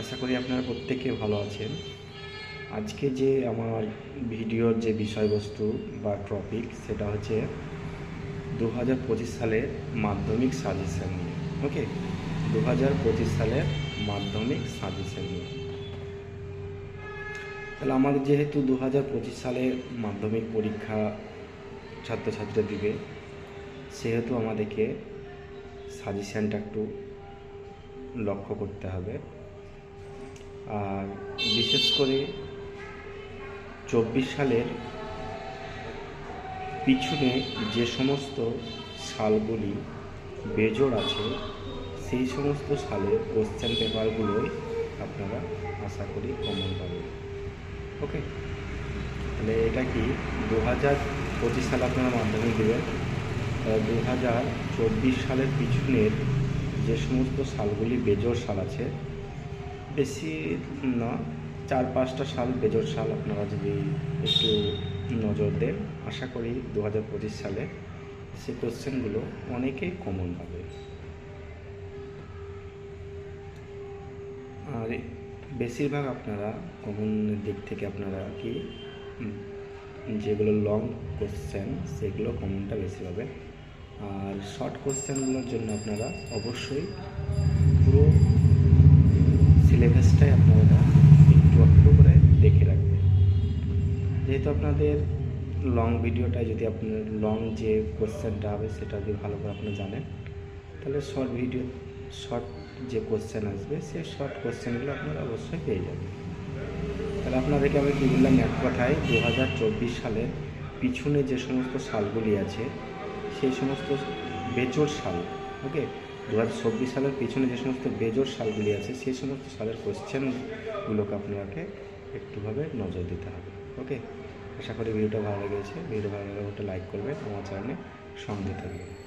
আশা করি আপনারা প্রত্যেকে ভালো আছেন। আজকে যে আমার ভিডিওর যে বিষয়বস্তু বা টপিক সেটা হচ্ছে দু হাজার পঁচিশ সালের মাধ্যমিক সাজেশন নিয়ে। ওকে দু হাজার পঁচিশ সালের মাধ্যমিক সাজেশন নিয়ে। তাহলে আমাদের যেহেতু দু হাজার পঁচিশ সালে মাধ্যমিক পরীক্ষা ছাত্রছাত্রীরা দিবে, সেহেতু আমাদেরকে সাজেশানটা একটু লক্ষ্য করতে হবে। আর বিশেষ করে চব্বিশ সালের পিছনে যে সমস্ত সালগুলি বেজোড় আছে, সেই সমস্ত সালের কোশ্চেন পেপারগুলোই আপনারা আশা করি কমন পাবেন। ওকে তাহলে এটা কি দু হাজার পঁচিশ সালে আপনারা মাধ্যমিক দেবেন? দু হাজার চব্বিশ সালের পিছনের যে সমস্ত সালগুলি বেজোর সাল আছে বেশি না, চার পাঁচটা সাল, বেজর সাল আপনারা যদি একটু নজর দেন, আশা করি দু হাজার পঁচিশ সালে সে কোশ্চেনগুলো অনেকেই কমন পাবে। আর বেশিরভাগ আপনারা কমন দিক থেকে আপনারা কি যেগুলো লং কোশ্চেন সেগুলো কমনটা বেশি পাবেন আর শর্ট কোশ্চেনগুলোর জন্য আপনারা অবশ্যই পুরো সিলেবাসটাই আপনারা একটু একটু করে দেখে রাখবেন। যেহেতু আপনাদের লং ভিডিওটায় যদি আপনার লং যে কোশ্চেনটা হবে, সেটা যদি ভালো করে আপনি জানেন, তাহলে শর্ট ভিডিও শর্ট যে কোশ্চেন আসবে, সেই শর্ট কোশ্চেনগুলো আপনারা অবশ্যই পেয়ে যাবেন। তাহলে আপনাদেরকে আমি কী বললাম, এক কথায় দু হাজার চব্বিশ সালের পিছনে যে সমস্ত সালগুলি আছে, সেই সমস্ত বেজোড় সাল ওকে দু হাজার চব্বিশ সালের পিছনে যে সমস্ত বেজোর সালগুলি আছে সেই সমস্ত সালের কোয়েশ্চেনগুলোকে আপনাকে একটুভাবে নজর দিতে হবে, ওকে? আশা করি ভিডিওটা ভালো লেগেছে। ভিডিও ভালো লাগলে ওটা লাইক করবেন, আমার চ্যানেলে সঙ্গে থাকবেন।